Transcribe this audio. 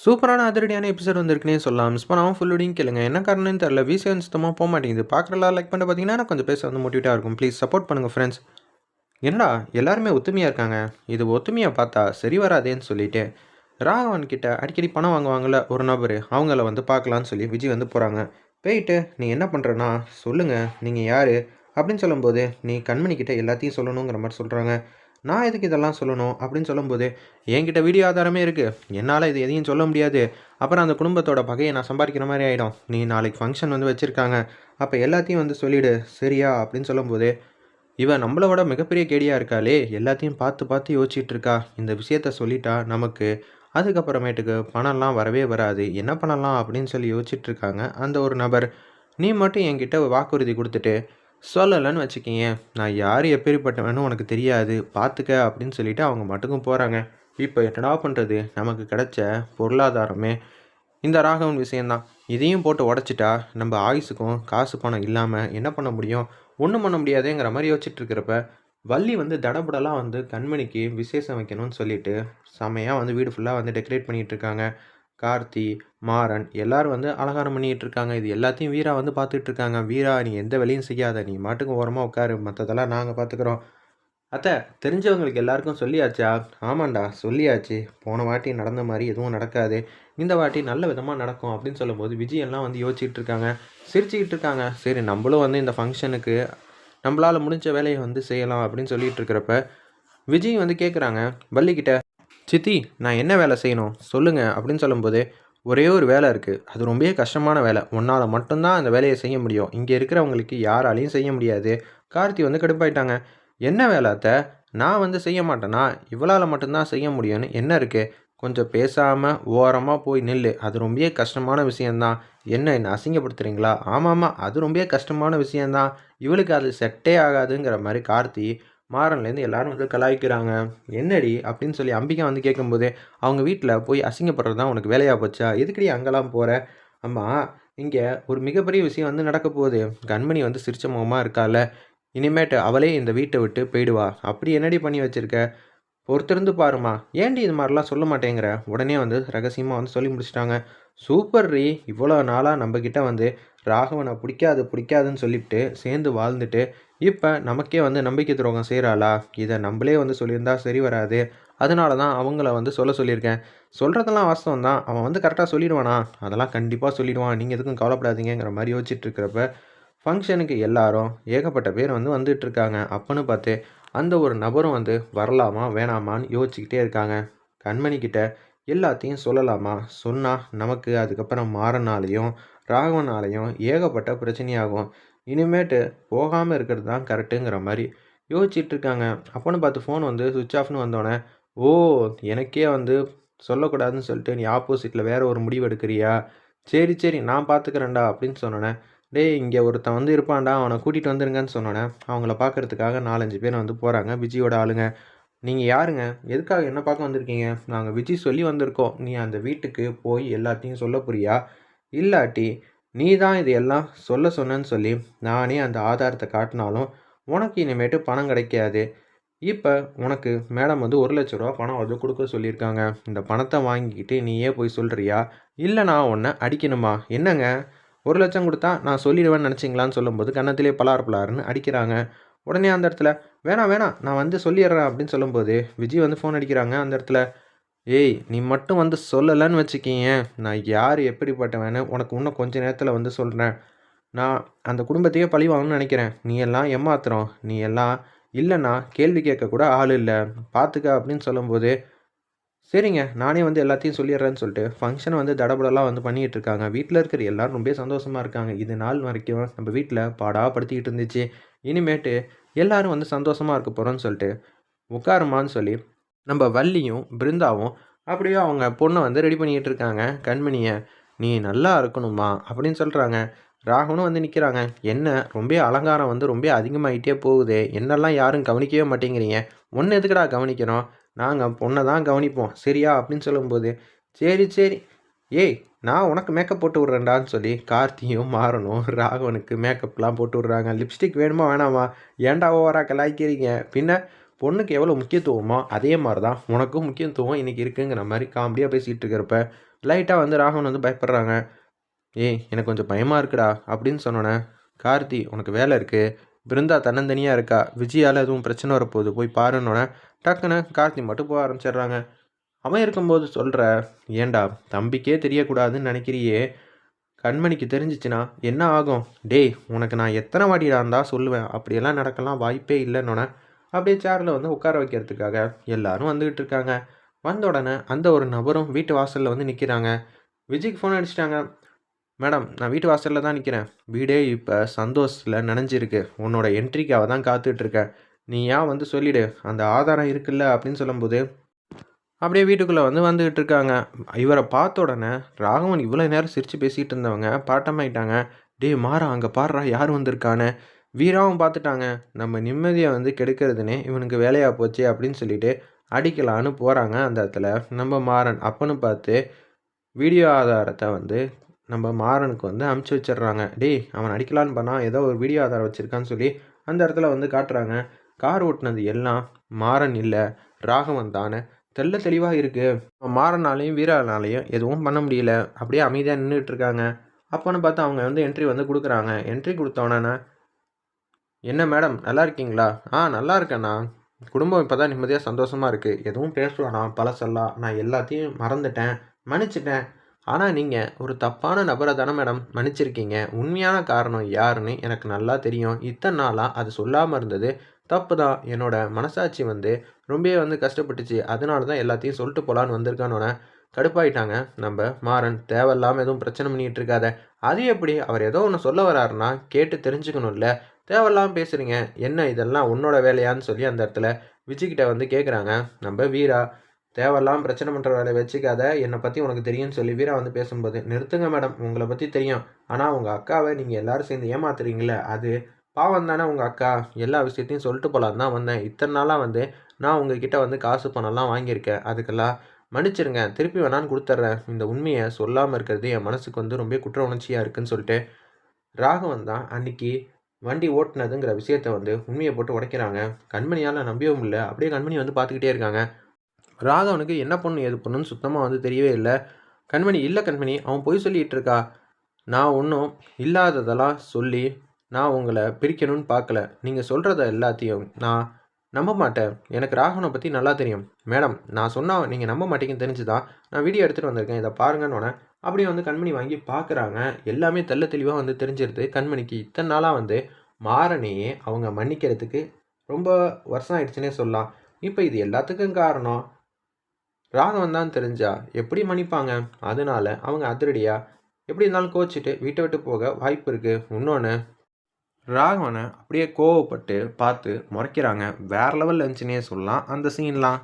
சூப்பரான அதிரடியான எபிசோட் வந்திருக்குனே சொல்லலாம். மிஸ் பண்ணாமல் ஃபுல் வீடியும் கேளுங்க. என்ன காரணம்னு தெரில விசிஎன் சுத்தமாக போக மாட்டேங்குது. பார்க்குறலாம் லைக் பண்ணி பார்த்தீங்கன்னா எனக்கு கொஞ்சம் பேச வந்து மோட்டிவேட்டாக இருக்கும். ப்ளீஸ் சப்போர்ட் பண்ணுங்கள் ஃப்ரெண்ட்ஸ் என்னடா எல்லாருமே ஒத்துமையாக இருக்காங்க. இது ஒத்துமையை பார்த்தா சரி வராதேன்னு சொல்லிட்டு ராகவன் கிட்ட அடிக்கடி பணம் வாங்குவாங்கள ஒரு நபர். அவங்கள வந்து பார்க்கலான்னு சொல்லி விஜய் வந்து போகிறாங்க போயிட்டு நீ என்ன பண்ணுறனா சொல்லுங்கள் நீங்கள் யார்? அப்படின்னு சொல்லும்போது நீ கண்மணி கிட்ட எல்லாத்தையும் சொல்லணுங்கிற மாதிரி சொல்கிறாங்க நான் எதுக்கு இதெல்லாம் சொல்லணும் அப்படின்னு சொல்லும்போது என்கிட்ட வீடியோ ஆதாரமே இருக்குது என்னால் இது எதையும் சொல்ல முடியாது. அப்புறம் அந்த குடும்பத்தோட பகையை நான் சம்பாதிக்கிற மாதிரி ஆகிடும் நீ நாளைக்கு ஃபங்க்ஷன் வந்து வச்சுருக்காங்க. அப்போ எல்லாத்தையும் வந்து சொல்லிவிடு சரியா? அப்படின்னு சொல்லும்போது இவன் நம்மளோட மிகப்பெரிய கேடியாக இருக்காளே. எல்லாத்தையும் பார்த்து பார்த்து யோசிச்சுட்டு இருக்கா. இந்த விஷயத்த சொல்லிட்டா நமக்கு அதுக்கப்புறமேட்டுக்கு பணம்லாம் வரவே வராது. என்ன பண்ணலாம்? அப்படின்னு சொல்லி யோசிச்சுட்டு இருக்காங்க அந்த ஒரு நபர். நீ மட்டும் என்கிட்ட வாக்குறுதி கொடுத்துட்டு சொல்லலைன்னு வச்சுக்கிங்க. நான் யார் எப்பேற்பட்டவன்னு உனக்கு தெரியாது. பார்த்துக்க அப்படின்னு சொல்லிட்டு அவங்க மட்டுக்கும் போகிறாங்க இப்போ என்னடா பண்ணுறது நமக்கு கிடைச்ச பொருளாதாரமே இந்த ராகவன் விஷயந்தான் இதையும் போட்டு உடச்சிட்டா நம்ம ஆயுசுக்கும் காசு பணம் இல்லாமல் என்ன பண்ண முடியும்? ஒன்றும் பண்ண முடியாதேங்கிற மாதிரி யோசிச்சுட்டு இருக்கிறப்ப வள்ளி வந்து தடபுடலாம் வந்து கண்மணிக்கு விசேஷம் வைக்கணும்னு சொல்லிட்டு செமையாக வந்து வீடு ஃபுல்லாக வந்து டெக்கரேட் பண்ணிகிட்டு இருக்காங்க. கார்த்தி மாறன் எல்லாரும் வந்து அலங்காரம் பண்ணிகிட்டு இருக்காங்க இது எல்லாத்தையும் வீரா வந்து பார்த்துட்டு இருக்காங்க வீரா நீ எந்த வேலையும் செய்யாத. நீ மாட்டுக்கு ஓரமாக உட்காரு. மற்றதெல்லாம் நாங்கள் பார்த்துக்குறோம். அத்தை தெரிஞ்சவங்களுக்கு எல்லாருக்கும் சொல்லியாச்சா? ஆமாண்டா சொல்லியாச்சு. போன வாட்டி நடந்த மாதிரி எதுவும் நடக்காது. இந்த வாட்டி நல்ல விதமாக நடக்கும் அப்படின்னு சொல்லும்போது விஜய் எல்லாம் வந்து யோசிச்சுட்டு இருக்காங்க சிரிச்சுக்கிட்டு இருக்காங்க சரி நம்மளும் வந்து இந்த ஃபங்க்ஷனுக்கு நம்மளால் முடிஞ்ச வேலையை வந்து செய்யலாம் அப்படின்னு சொல்லிட்டு இருக்கிறப்ப விஜய் வந்து கேட்குறாங்க வள்ளிக்கிட்ட சித்தி நான் என்ன வேலை செய்யணும்? சொல்லுங்கள் அப்படின்னு சொல்லும்போது ஒரே ஒரு வேலை இருக்குது அது ரொம்பவே கஷ்டமான வேலை. உன்னால் மட்டும்தான் அந்த வேலையை செய்ய முடியும். இங்கே இருக்கிறவங்களுக்கு யாராலையும் செய்ய முடியாது. கார்த்தி வந்து கடுப்பாயிட்டாங்க. என்ன வேலை நான் வந்து செய்ய மாட்டேன்னா இவளால் மட்டும்தான் செய்ய முடியும்னு என்ன இருக்குது கொஞ்சம் பேசாமல் ஓரமாக போய் நில்லு. அது ரொம்பவே கஷ்டமான விஷயந்தான் என்ன என்னை அசிங்கப்படுத்துகிறீங்களா ஆமாம்மா அது ரொம்பவே கஷ்டமான விஷயந்தான் இவளுக்கு அது செட்டே ஆகாதுங்கிற மாதிரி கார்த்தி மாறன்லேருந்து எல்லாரும் வந்து கலாய்க்கிறாங்க. என்னடி? அப்படின்னு சொல்லி அம்பிகா வந்து கேட்கும்போது அவங்க வீட்டில் போய் அசிங்கப்படுறது தான் உனக்கு வேலையாக போச்சா? எதுக்கடி அங்கெல்லாம் போகிற அம்மா இங்கே ஒரு மிகப்பெரிய விஷயம் வந்து நடக்க போகுது. கண்மணி வந்து சிரிச்ச முகமாக இருக்கால. இனிமேட்டு அவளே இந்த வீட்டை விட்டு போயிடுவா. அப்படி என்னடி பண்ணி வச்சுருக்க? பொறுத்திருந்து பாருமா ஏன்டி இது மாதிரிலாம் சொல்ல மாட்டேங்கிற? உடனே வந்து ரகசியமாக வந்து சொல்லி முடிச்சிட்டாங்க. சூப்பர் ரீ இவ்வளோ நாளாக நம்மக்கிட்ட வந்து ராகவனை பிடிக்காது பிடிக்காதுன்னு சொல்லிவிட்டு சேர்ந்து வாழ்ந்துட்டு இப்போ நமக்கே வந்து நம்பிக்கை துரோகம் செய்கிறாளா இதை நம்மளே வந்து சொல்லியிருந்தா சரி வராது. அதனால தான் அவங்கள வந்து சொல்ல சொல்லியிருக்கேன். சொல்கிறதெல்லாம் வாஸ்தவம் தான். அவன் வந்து கரெக்டாக சொல்லிடுவானா? அதெல்லாம் கண்டிப்பாக சொல்லிடுவான். நீங்கள் எதுக்கும் கவலைப்படாதீங்கிற மாதிரி யோசிச்சுட்டு இருக்கிறப்ப ஃபங்க்ஷனுக்கு எல்லாரும் ஏகப்பட்ட பேர் வந்து வந்துட்டுருக்காங்க அப்போன்னு பார்த்து அந்த ஒரு நபரும் வந்து வரலாமா வேணாமான்னு யோசிச்சுக்கிட்டே இருக்காங்க. கண்மணிக்கிட்ட எல்லாத்தையும் சொல்லலாமா? சொன்னால் நமக்கு அதுக்கப்புறம் மாறனாலையும் ராகவனாலையும் ஏகப்பட்ட பிரச்சனையாகும். இனிமேட்டு போகாமல் இருக்கிறது தான் கரெக்டுங்கிற மாதிரி யோசிச்சுட்டு இருக்காங்க அப்போன்னு பார்த்து ஃபோன் வந்து சுவிட்ச் ஆஃப்னு வந்தோடனே ஓ எனக்கே வந்து சொல்லக்கூடாதுன்னு சொல்லிட்டு நீ ஆப்போசிட்டில் வேறு ஒரு முடிவு எடுக்கிறியா? சரி சரி நான் பார்த்துக்கிறேன்டா அப்படின்னு சொன்னோன்னே டேய் இங்கே ஒருத்தன் வந்து இருப்பான்டா அவனை கூட்டிகிட்டு வந்துருங்கன்னு சொன்னோன்னே அவங்கள பார்க்குறதுக்காக நாலஞ்சு பேர் வந்து போகிறாங்க விஜயோட ஆளுங்க. நீங்கள் யாருங்க? எதுக்காக என்ன பார்க்க வந்திருக்கீங்க? நாங்கள் விஜய் சொல்லி வந்திருக்கோம். நீ அந்த வீட்டுக்கு போய் எல்லாத்தையும் சொல்ல புரியா இல்லாட்டி நீ தான் இது எல்லாம் சொல்ல சொன்னேன்னு சொல்லி நானே அந்த ஆதாரத்தை காட்டினாலும் உனக்கு இனிமேட்டு பணம் கிடைக்காது. இப்போ உனக்கு மேடம் வந்து ஒரு லட்ச ரூபா பணம் வந்து கொடுக்க சொல்லியிருக்காங்க. இந்த பணத்தை வாங்கிக்கிட்டு நீயே போய் சொல்கிறியா இல்லை நான் உன்னை அடிக்கணுமா? என்னங்க? ஒரு லட்சம் கொடுத்தா நான் சொல்லிடுவேன்னு நினச்சிங்களான்னு சொல்லும்போது கன்னத்திலே பலார் பலாருன்னு அடிக்கிறாங்க. உடனே அந்த இடத்துல வேணாம் வேணாம் நான் வந்து சொல்லிடுறேன் அப்படின்னு சொல்லும்போது விஜய் வந்து ஃபோன் அடிக்கிறாங்க அந்த இடத்துல. ஏய் நீ மட்டும் வந்து சொல்லலைன்னு வச்சுக்கிங்க. நான் யார் எப்படிப்பட்டவன்னு உனக்கு இன்னும் கொஞ்சம் நேரத்தில் வந்து சொல்கிறேன் நான் அந்த குடும்பத்தையே பழி வாங்கணும்னு நினைக்கிறேன். நீ எல்லாம் ஏமாத்துறோம். நீ எல்லாம் இல்லைன்னா கேள்வி கேட்கக்கூட ஆள் இல்லை. பார்த்துக்க அப்படின்னு சொல்லும்போது சரிங்க நானே வந்து எல்லாத்தையும் சொல்லிடுறேன்னு சொல்லிட்டு ஃபங்க்ஷனை வந்து தடபடலாம் வந்து பண்ணிகிட்டு இருக்காங்க. வீட்டில் இருக்கிற எல்லோரும் ரொம்ப சந்தோஷமாக இருக்காங்க. இது நாள் வரைக்கும் நம்ம வீட்டில் பாடாக படுத்திக்கிட்டு இருந்துச்சு. இனிமேட்டு எல்லோரும் வந்து சந்தோஷமாக இருக்க போகிறோன்னு சொல்லிட்டு உட்காருமான்னு சொல்லி நம்ம வள்ளியும் பிருந்தாவும் அப்படியே அவங்க பொண்ணை வந்து ரெடி பண்ணிக்கிட்டு இருக்காங்க கண்மணியை நீ நல்லா இருக்கணுமா அப்படின்னு சொல்கிறாங்க ராகவனும் வந்து நிற்கிறாங்க என்ன ரொம்ப அலங்காரம் வந்து ரொம்ப அதிகமாகிட்டே போகுது. என்னெல்லாம் யாரும் கவனிக்கவே மாட்டேங்கிறீங்க? ஒன்று எதுக்குடா கவனிக்கணும்? நாங்கள் பொண்ணை தான் கவனிப்போம். சரியா? அப்படின்னு சொல்லும்போது சரி சரி. ஏய் நான் உனக்கு மேக்கப் போட்டு விட்றேன்டான்னு சொல்லி கார்த்தியும் மாறணும் ராகவனுக்கு மேக்கப்லாம் போட்டு விட்றாங்க. லிப்ஸ்டிக் வேணுமா வேணாமா? ஏன்டா ஓவரா கலாய்க்கிறீங்க? பின்ன பொண்ணுக்கு எவ்வளோ முக்கியத்துவமோ அதே மாதிரி தான் உனக்கும் முக்கியத்துவம் இன்றைக்கி இருக்குங்கிற மாதிரி காமெடியாக பேசிகிட்டு இருக்கிறப்ப லைட்டாக வந்து ராகவன் வந்து பயப்படுறாங்க. ஏய் எனக்கு கொஞ்சம் பயமாக இருக்குடா அப்படின்னு சொன்னோன்னே கார்த்தி உனக்கு வேலை இருக்குது பிருந்தா தன்னந்தனியாக இருக்கா? விஜயால் எதுவும் பிரச்சனை வரப்போகுது போய் பாருன்னொன்னே டக்குன்னு கார்த்தி மட்டும் போக ஆரம்பிச்சிடுறாங்க. அவன் இருக்கும்போது சொல்கிற ஏண்டா தம்பிக்கே தெரியக்கூடாதுன்னு நினைக்கிறியே. கண்மணிக்கு தெரிஞ்சிச்சுன்னா என்ன ஆகும்? டேய் உனக்கு நான் எத்தனை வாட்டிடா இருந்தால் சொல்லுவேன் அப்படியெல்லாம் நடக்கலாம் வாய்ப்பே இல்லைன்னொன்னே அப்படியே சேரில் வந்து உட்கார வைக்கிறதுக்காக எல்லாரும் வந்துக்கிட்டு இருக்காங்க. வந்த உடனே அந்த ஒரு நபரும் வீட்டு வாசலில் வந்து நிற்கிறாங்க விஜய்க்கு ஃபோன் அடிச்சிட்டாங்க. மேடம் நான் வீட்டு வாசலில் தான் நிற்கிறேன் வீடே இப்போ சந்தோஷத்தில் நனைஞ்சிருக்கு. உன்னோட என்ட்ரிக்காக தான் காத்துட்ருக்கேன் நீ ஏன் வந்து சொல்லிடு? அந்த ஆதாரம் இருக்குல்ல? அப்படின்னு சொல்லும்போது அப்படியே வீட்டுக்குள்ளே வந்து வந்துக்கிட்டு இருக்காங்க. இவரை பார்த்த உடனே ராகவன் இவ்வளோ நேரம் சிரித்து பேசிகிட்டு இருந்தவங்க பாட்டமாயிட்டாங்க. டேய் மாறா அங்கே பாடுறா யார் வந்திருக்கான்னு? வீராவும் பார்த்துட்டாங்க. நம்ம நிம்மதியை வந்து கெடுக்கிறதுனே இவனுக்கு வேலையாக போச்சு அப்படின்னு சொல்லிட்டு அடிக்கலான்னு போகிறாங்க அந்த இடத்துல. நம்ம மாறன் அப்பன்னு பார்த்து வீடியோ ஆதாரத்தை வந்து நம்ம மாறனுக்கு வந்து அமுச்சு வச்சிடுறாங்க. டேய் அவன் அடிக்கலான்னு பண்ணால் ஏதோ ஒரு வீடியோ ஆதாரம் வச்சுருக்கான்னு சொல்லி அந்த இடத்துல வந்து காட்டுறாங்க. கார் ஓட்டினது எல்லாம் மாறன் இல்லை ராகவன் தானே. தெள்ள தெளிவாக இருக்குது மாறனாலையும் வீரனாலையும் எதுவும் பண்ண முடியல. அப்படியே அமைதியாக நின்றுட்டு இருக்காங்க. அப்போன்னு பார்த்து அவங்க வந்து என்ட்ரி வந்து கொடுக்குறாங்க. என்ட்ரி கொடுத்தோன்னே என்ன மேடம் நல்லா இருக்கீங்களா? ஆ நல்லா இருக்கேண்ணா குடும்பம் இப்போ தான் நிம்மதியாக சந்தோஷமாக இருக்குது எதுவும் பேசுவானா பழசெல்லாம். நான் எல்லாத்தையும் மறந்துட்டேன் மன்னிச்சிட்டேன். ஆனால் நீங்கள் ஒரு தப்பான நபரை தானே மேடம் மன்னிச்சிருக்கீங்க. உண்மையான காரணம் யாருன்னு எனக்கு நல்லா தெரியும். இத்தனை நாளாக அது சொல்லாமல் இருந்தது. தப்பு தான் என்னோட மனசாட்சி வந்து ரொம்பவே வந்து கஷ்டப்பட்டுச்சு. அதனால தான் எல்லாத்தையும் சொல்லிட்டு போகலான்னு வந்திருக்கானோட கடுப்பாயிட்டாங்க. நம்ம மாறன் தேவையில்லாமல் எதுவும் பிரச்சனை பண்ணிகிட்டு இருக்காத. அது எப்படி? அவர் ஏதோ ஒன்று சொல்ல வராருன்னா கேட்டு தெரிஞ்சுக்கணும்ல. தேவையில்லாமல் பேசுகிறீங்க என்ன இதெல்லாம் உன்னோட வேலையான்னு சொல்லி அந்த இடத்துல விஜய்கிட்ட வந்து கேட்குறாங்க நம்ம வீரா தேவையில்லாமல் பிரச்சனை பண்ணுற வேலையை வச்சுக்காத. என்னை பற்றி உனக்கு தெரியும்னு சொல்லி வீரா வந்து பேசும்போது நிறுத்துங்க மேடம் உங்களை பற்றி தெரியும். ஆனால் உங்கள் அக்காவை நீங்கள் எல்லோரும் சேர்ந்து ஏமாத்துறீங்களே அது பாவம் தானே உங்கள் அக்கா. எல்லா விஷயத்தையும் சொல்லிட்டு போகலான்னு தான் வந்தேன். இத்தனை நாளாக வந்து நான் உங்ககிட்ட வந்து காசு பணம்லாம் வாங்கியிருக்கேன். அதுக்கெல்லாம் மன்னிச்சிருங்க. திருப்பி வேணான்னு கொடுத்துட்றேன். இந்த உண்மையை சொல்லாமல் இருக்கிறது என் மனசுக்கு வந்து ரொம்ப குற்ற உணர்ச்சியாக இருக்குன்னு சொல்லிட்டு ராகவன் தான் அன்னைக்கு வண்டி ஓட்டினதுங்கிற விஷயத்த வந்து உண்மையை போட்டு உடைக்கிறாங்க. கண்மணியால் நம்பவும் இல்லை. அப்படியே கண்மணி வந்து பார்த்துக்கிட்டே இருக்காங்க. ராகவனுக்கு என்ன பண்ணும் எது பண்ணுன்னு சுத்தமாக வந்து தெரியவே இல்லை. கண்மணி இல்லை கண்மணி அவன் பொய் சொல்லிகிட்டு இருக்கா? நான் ஒன்றும் இல்லாததெல்லாம் சொல்லி நான் உங்களை பிரிக்கணும்னு பார்க்கல. நீங்கள் சொல்கிறத எல்லாத்தையும் நான் நம்ப மாட்டேன். எனக்கு ராகவனை பற்றி நல்லா தெரியும். மேடம் நான் சொன்னால் நீங்கள் நம்ப மாட்டீங்கன்னு தெரிஞ்சு தான் நான் வீடியோ எடுத்துகிட்டு வந்திருக்கேன். இதை பாருங்கன்னு அப்படியே வந்து கண்மணி வாங்கி பார்க்குறாங்க. எல்லாமே தெல்ல தெளிவாக வந்து தெரிஞ்சிருது. கண்மணிக்கு இத்தனை நாளாக வந்து மாறனையே அவங்க மன்னிக்கிறதுக்கு ரொம்ப வருஷம் ஆயிடுச்சுன்னே சொல்லலாம். இப்போ இது எல்லாத்துக்கும் காரணம். ராகவன் தான் தெரிஞ்சா எப்படி மன்னிப்பாங்க? அதனால அவங்க அதிரடியாக எப்படி இருந்தாலும் கோச்சிட்டு வீட்டை விட்டு போக வாய்ப்பு இருக்குது இன்னொன்று ராகவனை அப்படியே கோவப்பட்டு பார்த்து முறைக்கிறாங்க. வேறு லெவலில் இருந்துச்சுன்னே சொல்லலாம். அந்த சீன்லாம்